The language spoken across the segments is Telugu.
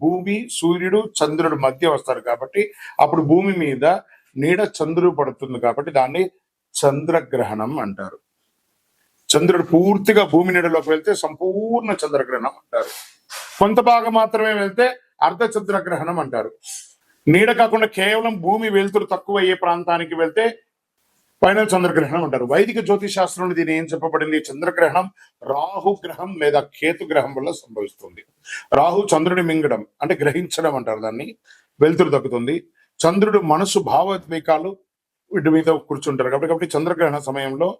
భూమి సూర్యుడు చంద్రుడు మధ్య వస్తారు కాబట్టి అప్పుడు భూమి మీద నీడ చంద్రుడు పడుతుంది కాబట్టి దాన్ని చంద్రగ్రహణం అంటారు. చంద్రుడు పూర్తిగా భూమి నీడలోకి వెళ్తే సంపూర్ణ చంద్రగ్రహణం అంటారు. కొంత భాగం మాత్రమే వెళ్తే అర్ధ చంద్రగ్రహణం అంటారు. నీడ కాకుండా కేవలం భూమి వెలుతురు తక్కువ అయ్యే ప్రాంతానికి వెళ్తే ఫైనల్ చంద్రగ్రహణం అంటారు. వైదిక జ్యోతిష్ శాస్త్రంలో దీని ఏం చెప్పబడింది? చంద్రగ్రహణం రాహు గ్రహం లేదా కేతు గ్రహం వల్ల సంభవిస్తుంది. రాహు చంద్రుని మింగడం అంటే గ్రహించడం అంటారు దాన్ని. వెలుతురు తగ్గుతుంది. చంద్రుడు మనసు భావోద్వేకాలు వీటి మీద కూర్చుంటారు కాబట్టి కాబట్టి చంద్రగ్రహణ సమయంలో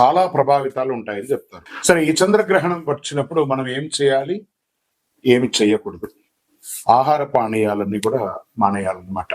చాలా ప్రభావితాలు ఉంటాయని చెప్తారు. సరే ఈ చంద్రగ్రహణం వచ్చినప్పుడు మనం ఏం చేయాలి? ఏమి చేయకూడదు. ఆహార పానీయాలన్నీ కూడా మానేయాలన్నమాట.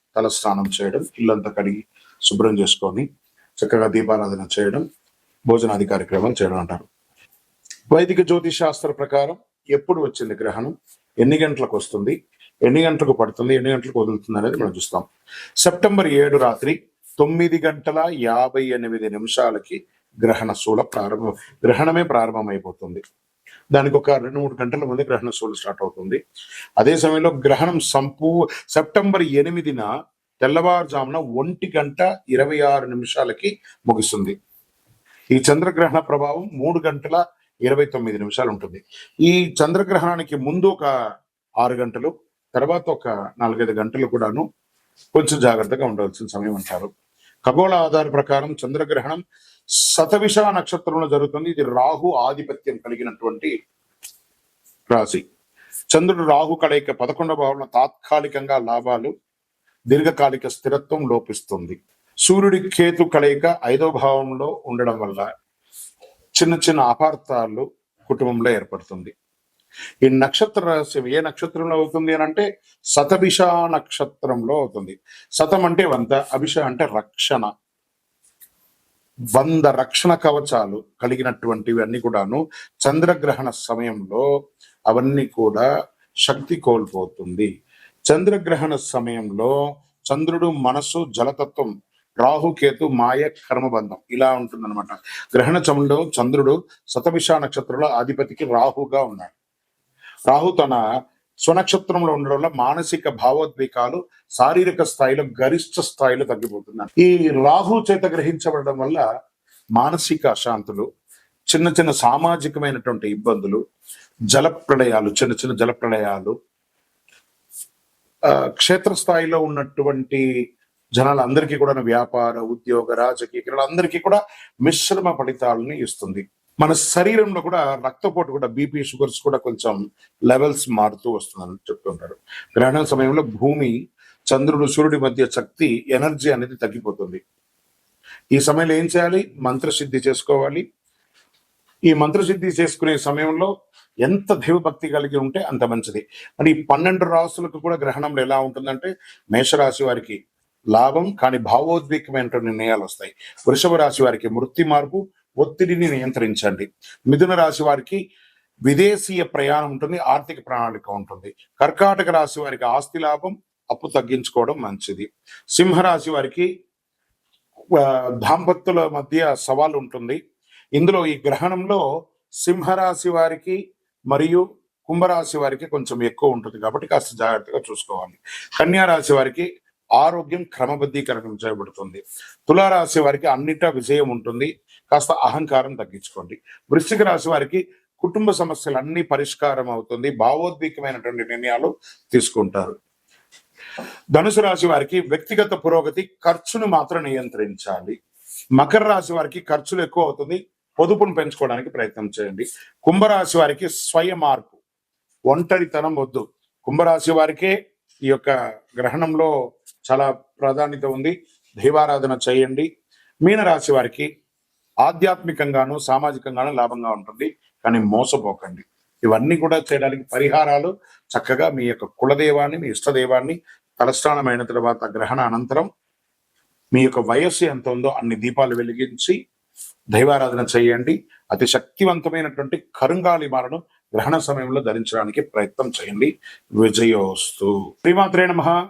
తల స్నానం చేయడం ఇల్లంతా కడిగి శుభ్రం చేసుకొని చక్కగా దీపారాధన చేయడం భోజనాది కార్యక్రమం చేయడం అంటారు. వైదిక జ్యోతిష్ శాస్త్ర ప్రకారం ఎప్పుడు వచ్చింది గ్రహణం? ఎన్ని గంటలకు వస్తుంది? ఎన్ని గంటలకు పడుతుంది? ఎన్ని గంటలకు వదులుతుంది అనేది మనం చూస్తాం. సెప్టెంబర్ ఏడు రాత్రి తొమ్మిది గంటల యాభై ఎనిమిది నిమిషాలకి గ్రహణ శూల ప్రారంభం గ్రహణమే ప్రారంభమైపోతుంది. దానికి ఒక రెండు మూడు గంటల ముందే గ్రహణ సోలు స్టార్ట్ అవుతుంది. అదే సమయంలో గ్రహణం సంపూ సెప్టెంబర్ ఎనిమిదిన తెల్లవారుజామున ఒంటి గంట ఇరవై ఆరు నిమిషాలకి ముగుస్తుంది. ఈ చంద్రగ్రహణ ప్రభావం మూడు గంటల ఇరవై తొమ్మిది నిమిషాలు ఉంటుంది ఈ చంద్రగ్రహణానికి ముందు ఒక ఆరు గంటలు తర్వాత ఒక నాలుగైదు గంటలు కూడాను కొంచెం జాగ్రత్తగా ఉండవలసిన సమయం అంటారు. ఖగోళ ఆధార ప్రకారం చంద్రగ్రహణం శతవిష నక్షత్రంలో జరుగుతుంది. ఇది రాహు ఆధిపత్యం కలిగినటువంటి రాశి. చంద్రుడు రాహు కలయిక పదకొండవ భావంలో తాత్కాలికంగా లాభాలు దీర్ఘకాలిక స్థిరత్వం లోపిస్తుంది. సూర్యుడి కేతు కలయిక ఐదవ భావంలో ఉండడం వల్ల చిన్న చిన్న అపార్థాలు కుటుంబంలో ఏర్పడుతుంది. ఈ నక్షత్ర రహస్యం ఏ నక్షత్రంలో అవుతుంది అని అంటే శతభిష నక్షత్రంలో అవుతుంది. శతం అంటే వంద అభిష అంటే రక్షణ. వంద రక్షణ కవచాలు కలిగినటువంటివి అన్ని కూడాను చంద్రగ్రహణ సమయంలో అవన్నీ కూడా శక్తి కోల్పోతుంది. చంద్రగ్రహణ సమయంలో చంద్రుడు మనసు జలతత్వం రాహుకేతు మాయ కర్మబంధం ఇలా ఉంటుందన్నమాట. గ్రహణ చమంలో చంద్రుడు శతభిష నక్షత్రంలో అధిపతికి రాహుగా ఉన్నాడు. రాహు తన స్వనక్షత్రంలో ఉండడం వల్ల మానసిక భావోద్వేగాలు శారీరక స్థాయిలో గరిష్ట స్థాయిలో తగ్గిపోతున్నాయి ఈ రాహు చేత గ్రహించబడడం వల్ల మానసిక అశాంతులు చిన్న చిన్న సామాజికమైనటువంటి ఇబ్బందులు జల ప్రళయాలు చిన్న చిన్న జలప్రళయాలు క్షేత్రస్థాయిలో ఉన్నటువంటి జనాలందరికీ కూడా వ్యాపార ఉద్యోగ రాజకీయ క్రీడలందరికీ కూడా మిశ్రమ ఫలితాలని ఇస్తుంది. మన శరీరంలో కూడా రక్తపోటు కూడా బీపీ షుగర్స్ కూడా కొంచెం లెవెల్స్ మారుతూ వస్తుందని చెప్తుంటారు గ్రహణం సమయంలో భూమి చంద్రుడు సూర్యుడి మధ్య శక్తి ఎనర్జీ అనేది తగ్గిపోతుంది. ఈ సమయంలో ఏం చేయాలి? మంత్రసిద్ధి చేసుకోవాలి. ఈ మంత్రసిద్ధి చేసుకునే సమయంలో ఎంత దైవభక్తి కలిగి ఉంటే అంత మంచిది. మరి ఈ పన్నెండు రాసులకు కూడా గ్రహణంలో ఎలా ఉంటుందంటే మేషరాశి వారికి లాభం కానీ భావోద్వేగమైనటువంటి నిర్ణయాలు వస్తాయి. వృషభ రాశి వారికి మృతి మార్పు ఒత్తిడిని నియంత్రించండి. మిథున రాశి వారికి విదేశీయ ప్రయాణం ఉంటుంది ఆర్థిక ప్రణాళిక ఉంటుంది. కర్కాటక రాశి వారికి ఆస్తి లాభం అప్పు తగ్గించుకోవడం మంచిది. సింహరాశి వారికి దాంపత్యుల మధ్య సవాల్ ఉంటుంది. ఇందులో ఈ గ్రహణంలో సింహరాశి వారికి మరియు కుంభరాశి వారికి కొంచెం ఎక్కువ ఉంటుంది కాబట్టి కాస్త జాగ్రత్తగా చూసుకోవాలి. కన్యా రాశి వారికి ఆరోగ్యం క్రమబద్ధీకరణం చేయబడుతుంది తులారాశి వారికి అన్నిటా విజయం ఉంటుంది. కాస్త అహంకారం తగ్గించుకోండి. వృశ్చిక రాశి వారికి కుటుంబ సమస్యలు అన్ని పరిష్కారం అవుతుంది. భావోద్వేగమైనటువంటి నిర్ణయాలు తీసుకుంటారు. ధనుసు రాశి వారికి వ్యక్తిగత పురోగతి ఖర్చును మాత్రం నియంత్రించాలి. మకర రాశి వారికి ఖర్చులు ఎక్కువ అవుతుంది. పొదుపును పెంచుకోవడానికి ప్రయత్నం చేయండి. కుంభరాశి వారికి స్వయ మార్పు. ఒంటరితనం వద్దు. కుంభరాశి వారికే ఈ యొక్క గ్రహణంలో చాలా ప్రాధాన్యత ఉంది. దైవారాధన చేయండి. మీనరాశి వారికి ఆధ్యాత్మికంగాను సామాజికంగాను లాభంగా ఉంటుంది. కానీ మోసపోకండి. ఇవన్నీ కూడా చేయడానికి పరిహారాలు చక్కగా మీ యొక్క కులదేవాన్ని మీ ఇష్టదేవాన్ని తలస్నానమైన తర్వాత గ్రహణ అనంతరం మీ యొక్క వయస్సు ఎంత ఉందో అన్ని దీపాలు వెలిగించి దైవారాధన చేయండి. అతి శక్తివంతమైనటువంటి కరుంగాలి మాలను గ్రహణ సమయంలో ధరించడానికి ప్రయత్నం చేయండి. విజయోస్తు. శ్రీమాత్రే నమ.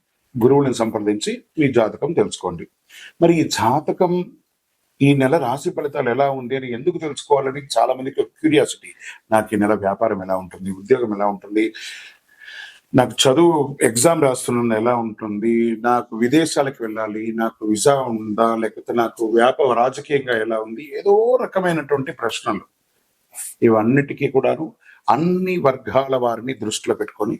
గురువుని సంప్రదించి మీ జాతకం తెలుసుకోండి. మరి ఈ జాతకం ఈ నెల రాశి ఫలితాలు ఎలా ఉంది అని ఎందుకు తెలుసుకోవాలని చాలా మందికి క్యూరియాసిటీ. నాకు ఈ నెల వ్యాపారం ఎలా ఉంటుంది? ఉద్యోగం ఎలా ఉంటుంది? నాకు చదువు ఎగ్జామ్ రాస్తున్న ఎలా ఉంటుంది? నాకు విదేశాలకు వెళ్ళాలి నాకు విజా ఉందా లేకపోతే నాకు వ్యాపార రాజకీయంగా ఎలా ఉంది? ఏదో రకమైనటువంటి ప్రశ్నలు. ఇవన్నిటికీ కూడాను అన్ని వర్గాల వారిని దృష్టిలో పెట్టుకొని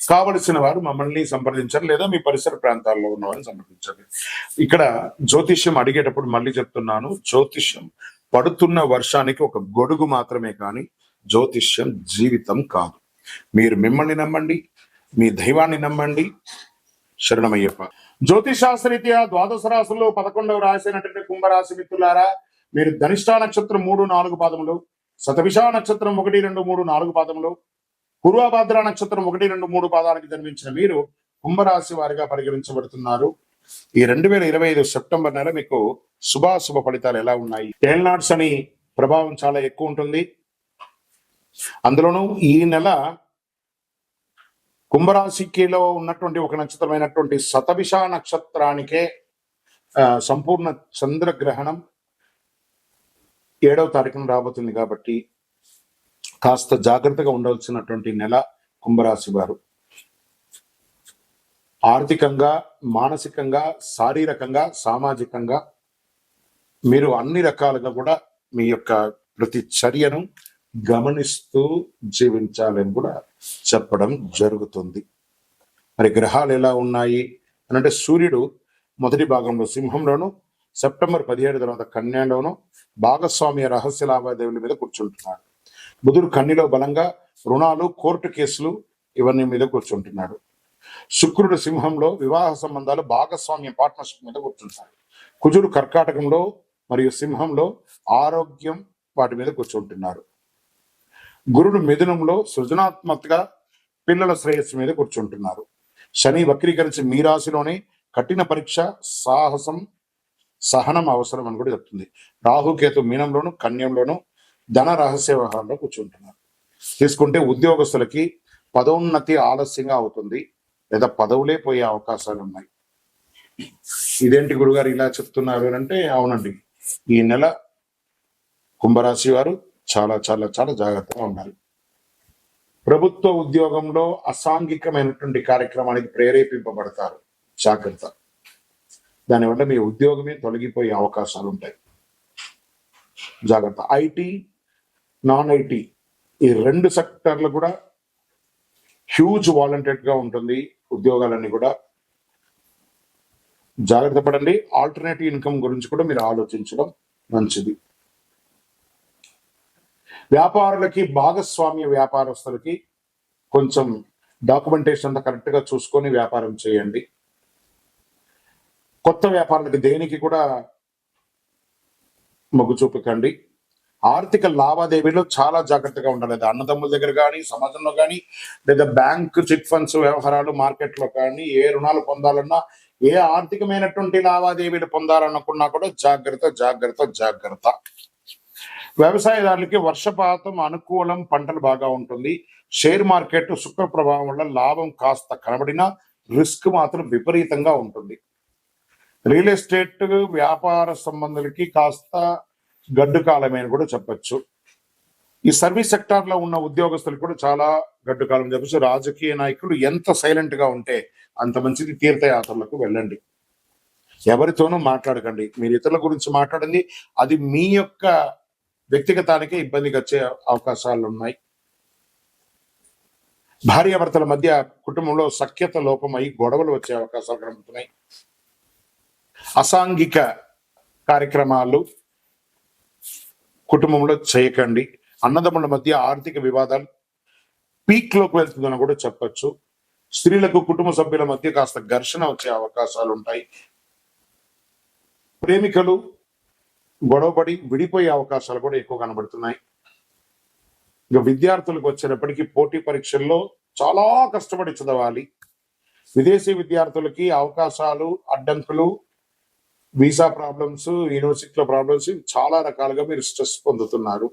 కావలసిన వారు మమ్మల్ని సంప్రదించారు లేదా మీ పరిసర ప్రాంతాల్లో ఉన్న వారిని సంప్రదించండి ఇక్కడ జ్యోతిష్యం అడిగేటప్పుడు మళ్ళీ చెప్తున్నాను జ్యోతిష్యం పడుతున్న వర్షానికి ఒక గొడుగు మాత్రమే కానీ జ్యోతిష్యం జీవితం కాదు. మీరు మిమ్మల్ని నమ్మండి మీ దైవాన్ని నమ్మండి. శరణమయ్యప్ప. జ్యోతిషాస్త్రరీత్యా ద్వాదశ రాశుల్లో పదకొండవ రాశి అయినటువంటి కుంభరాశి మిత్రులారా మీరు ధనిష్టా నక్షత్రం మూడు నాలుగు పాదములు శతవిషా నక్షత్రం ఒకటి రెండు మూడు నాలుగు పాదములు పూర్వభద్ర నక్షత్రం ఒకటి రెండు మూడు పాదాలకు జన్మించిన మీరు కుంభరాశి వారిగా పరిగణించబడుతున్నారు. ఈ రెండు వేల ఇరవై ఐదు సెప్టెంబర్ నెల మీకు శుభాశుభ ఫలితాలు ఎలా ఉన్నాయి? ఏల్నాడ్స్ అని ప్రభావం చాలా ఎక్కువ ఉంటుంది. అందులోనూ ఈ నెల కుంభరాశికిలో ఉన్నటువంటి ఒక నక్షత్రమైనటువంటి శతభిష నక్షత్రానికే సంపూర్ణ చంద్రగ్రహణం ఏడవ తారీఖున రాబోతుంది కాబట్టి కాస్త జాగ్రత్తగా ఉండవలసినటువంటి నెల కుంభరాశి వారు. ఆర్థికంగా మానసికంగా శారీరకంగా సామాజికంగా మీరు అన్ని రకాలుగా కూడా మీ యొక్క ప్రతి చర్యను గమనిస్తూ జీవించాలని కూడా చెప్పడం జరుగుతుంది. మరి గ్రహాలు ఎలా ఉన్నాయి? అని అంటే సూర్యుడు మొదటి భాగంలో సింహంలోను సెప్టెంబర్ పదిహేడు తర్వాత కన్యాలోను భాగస్వామ్య రహస్య లావాదేవీల మీద కూర్చుంటున్నాడు. బుధుడు కన్నిలో బలంగా రుణాలు కోర్టు కేసులు ఇవన్నీ మీద కూర్చుంటున్నాడు. శుక్రుడు సింహంలో వివాహ సంబంధాలు భాగస్వామ్య పార్ట్నర్షిప్ మీద కూర్చుంటాడు కుజుడు కర్కాటకంలో మరియు సింహంలో ఆరోగ్యం వాటి మీద కూర్చుంటున్నారు గురుడు మిథునంలో సృజనాత్మకగా పిల్లల శ్రేయస్సు మీద కూర్చుంటున్నారు శని వక్రీకరించి మీ రాశిలోనే కఠిన పరీక్ష సాహసం సహనం అవసరం అని కూడా చెప్తుంది. రాహుకేతు మీనంలోను కన్యంలోను ధన రహస్య వ్యవహారంలో కూర్చుంటున్నారు. తీసుకుంటే ఉద్యోగస్తులకి పదోన్నతి ఆలస్యంగా అవుతుంది లేదా పదవులే పోయే అవకాశాలు ఉన్నాయి. ఇదేంటి గురుగారు ఇలా చెప్తున్నారు అంటే అవునండి. ఈ నెల కుంభరాశి వారు చాలా చాలా చాలా జాగ్రత్తగా ఉండాలి. ప్రభుత్వ ఉద్యోగంలో అసాంఘికమైనటువంటి కార్యక్రమానికి ప్రేరేపింపబడతారు. జాగ్రత్త. దానివల్ల మీ ఉద్యోగమే తొలగిపోయే అవకాశాలు ఉంటాయి. జాగ్రత్త. ఐటీ నాన్ ఐటీ ఈ రెండు సెక్టర్లు కూడా హ్యూజ్ వాలంటీర్గా ఉంటుంది ఉద్యోగాలన్నీ కూడా. జాగ్రత్త పడండి. ఆల్టర్నేటివ్ ఇన్కమ్ గురించి కూడా మీరు ఆలోచించడం మంచిది. వ్యాపారులకి భాగస్వామ్య వ్యాపారస్తులకి కొంచెం డాక్యుమెంటేషన్ అంతా కరెక్ట్గా చూసుకొని వ్యాపారం చేయండి. కొత్త వ్యాపారులకి దేనికి కూడా మొగ్గు చూపకండి. ఆర్థిక లావాదేవీలో చాలా జాగ్రత్తగా ఉండాలి. అన్నదమ్ముల దగ్గర కానీ సమాజంలో కానీ లేదా బ్యాంక్ చిట్ ఫండ్స్ వ్యవహారాలు మార్కెట్లో కానీ ఏ రుణాలు పొందాలన్నా ఏ ఆర్థికమైనటువంటి లావాదేవీలు పొందాలనుకున్నా కూడా జాగ్రత్త జాగ్రత్త జాగ్రత్త. వ్యవసాయదారులకి వర్షపాతం అనుకూలం పంటలు బాగా ఉంటుంది. షేర్ మార్కెట్ శుక్ర ప్రభావం వల్ల లాభం కాస్త కనబడినా రిస్క్ మాత్రం విపరీతంగా ఉంటుంది. రియల్ ఎస్టేట్ వ్యాపార సంబంధులకి కాస్త గడ్డు కాలమే అని కూడా చెప్పచ్చు. ఈ సర్వీస్ సెక్టార్లో ఉన్న ఉద్యోగస్తులు కూడా చాలా గడ్డు కాలం చెప్పచ్చు. రాజకీయ నాయకులు ఎంత సైలెంట్గా ఉంటే అంత మంచిది. తీర్థయాత్రలకు వెళ్ళండి. ఎవరితోనూ మాట్లాడకండి. మీరు ఇతరుల గురించి మాట్లాడండి. అది మీ యొక్క వ్యక్తిగతానికే ఇబ్బందికి వచ్చే అవకాశాలు ఉన్నాయి. భార్యాభర్తల మధ్య కుటుంబంలో సఖ్యత లోపమై గొడవలు వచ్చే అవకాశాలు కనబడుతున్నాయి. అసాంఘిక కార్యక్రమాలు కుటుంబంలో చేయకండి. అన్నదమ్ముల మధ్య ఆర్థిక వివాదాలు పీక్లోకి వెళ్తుందని కూడా చెప్పచ్చు. స్త్రీలకు కుటుంబ సభ్యుల మధ్య కాస్త ఘర్షణ వచ్చే అవకాశాలు ఉంటాయి. ప్రేమికలు గొడవపడి విడిపోయే అవకాశాలు కూడా ఎక్కువ కనబడుతున్నాయి. ఇక విద్యార్థులకు వచ్చినప్పటికీ పోటీ పరీక్షల్లో చాలా కష్టపడి చదవాలి. విదేశీ విద్యార్థులకి అవకాశాలు అడ్డంకులు వీసా ప్రాబ్లమ్స్ యూనివర్సిటీలో ప్రాబ్లమ్స్ చాలా రకాలుగా మీరు స్ట్రెస్ పొందుతున్నారు.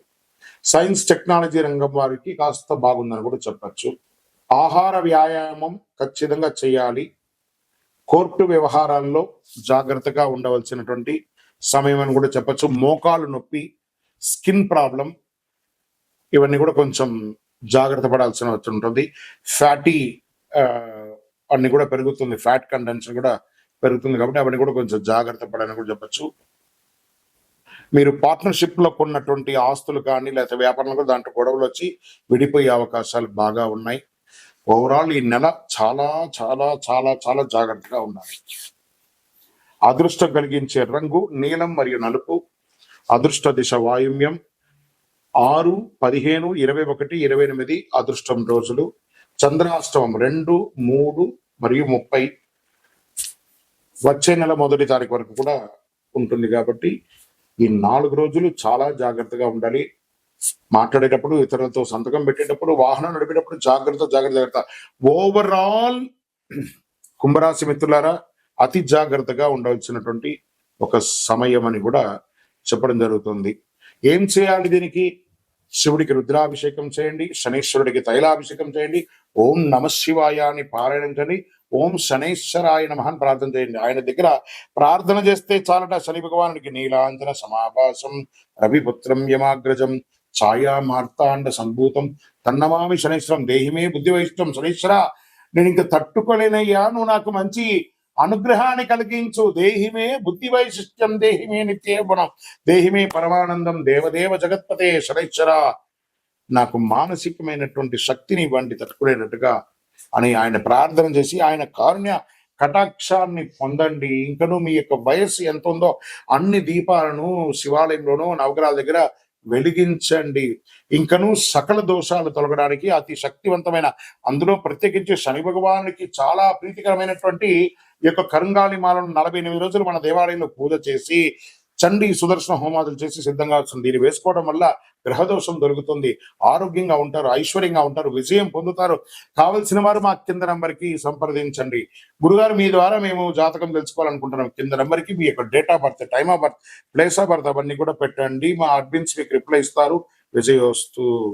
సైన్స్ టెక్నాలజీ రంగం వారికి కాస్త బాగుందని కూడా చెప్పచ్చు. ఆహార వ్యాయామం ఖచ్చితంగా చేయాలి. కోర్టు వ్యవహారాల్లో జాగ్రత్తగా ఉండవలసినటువంటి సమయం అని కూడా చెప్పచ్చు. మోకాలు నొప్పి స్కిన్ ప్రాబ్లం ఇవన్నీ కూడా కొంచెం జాగ్రత్త పడాల్సిన ఉంటుంది. ఫ్యాటీ అన్ని కూడా పెరుగుతుంది. ఫ్యాట్ కంటెంట్స్ కూడా పెరుగుతుంది కాబట్టి అవన్నీ కూడా కొంచెం జాగ్రత్త పడని కూడా చెప్పచ్చు. మీరు పార్ట్నర్షిప్లో కొన్నటువంటి ఆస్తులు కానీ లేకపోతే వ్యాపారంలో కూడా దాంట్లో గొడవలు వచ్చి విడిపోయే అవకాశాలు బాగా ఉన్నాయి. ఓవరాల్ ఈ నెల చాలా చాలా చాలా చాలా జాగ్రత్తగా ఉండాలి. అదృష్టం కలిగించే రంగు నీలం మరియు నలుపు. అదృష్ట దిశ వాయుమ్యం. ఆరు పదిహేను ఇరవై ఒకటి ఇరవై ఎనిమిది అదృష్టం రోజులు. చంద్రాష్టమం రెండు మూడు మరియు ముప్పై. వచ్చే నెల మొదటి తారీఖు వరకు కూడా ఉంటుంది కాబట్టి ఈ నాలుగు రోజులు చాలా జాగ్రత్తగా ఉండాలి. మాట్లాడేటప్పుడు ఇతరులతో సంతకం పెట్టేటప్పుడు వాహనం నడిపేటప్పుడు జాగ్రత్త జాగ్రత్త జాగ్రత్త. ఓవరాల్ కుంభరాశి మిత్రులారా అతి జాగ్రత్తగా ఉండవలసినటువంటి ఒక సమయం అని కూడా చెప్పడం జరుగుతుంది. ఏం చేయాలి దీనికి? శివుడికి రుద్రాభిషేకం చేయండి శనీశ్వరుడికి తైలాభిషేకం చేయండి. ఓం నమ శివాయ అని పారాయణం చేయండి. ఓం శనైశ్వరాయ నమః ప్రార్థన చేయండి. ఆయన దగ్గర ప్రార్థన చేస్తే చాలట. శని భగవానుడికి నీలాంజన సమాభాసం రవిపుత్రం యమాగ్రజం ఛాయా మార్తాండ సంభూతం తన్నమామి శనైశ్వరం దేహిమే బుద్ధి వైష్టం శనైశ్వర నేను ఇంకా తట్టుకోలేనయ్యా. నువ్వు నాకు మంచి అనుగ్రహాన్ని కలిగించు. దేహిమే బుద్ధి వైశిష్ట్యం దేహిమే నిత్యే గుణం దేహిమే పరమానందం దేవదేవ జగత్పతే. శనైశ్వర నాకు మానసికమైనటువంటి శక్తిని ఇవ్వండి. తట్టుకునేటట్టుగా అని ఆయన ప్రార్థన చేసి ఆయన కారుణ్య కటాక్షాన్ని పొందండి. ఇంకను మీ యొక్క వయస్సు ఎంత ఉందో అన్ని దీపాలను శివాలయంలోనూ నవగ్రహాల దగ్గర వెలిగించండి. ఇంకను సకల దోషాలు తొలగడానికి అతి శక్తివంతమైన అందులో ప్రత్యేకించి శని భగవానికి చాలా ప్రీతికరమైనటువంటి ఈ యొక్క కరుంగాలి మాలను నలభై ఎనిమిది రోజులు మన దేవాలయంలో పూజ చేసి చండి సుదర్శన హోమాదులు చేసి సిద్ధంగా వస్తుంది. దీన్ని వేసుకోవడం వల్ల గ్రహదోషం దొరుకుతుంది. ఆరోగ్యంగా ఉంటారు ఐశ్వర్యంగా ఉంటారు విజయం పొందుతారు. కావలసిన వారు మా కింద నంబర్కి సంప్రదించండి. గురుగారు మీ ద్వారా మేము జాతకం తెలుసుకోవాలనుకుంటున్నాం. కింద నంబర్కి మీ యొక్క date of birth time of birth place of birth అవన్నీ కూడా పెట్టండి. మా అడ్మిన్స్ మీకు రిప్లై ఇస్తారు. విజయోస్తు.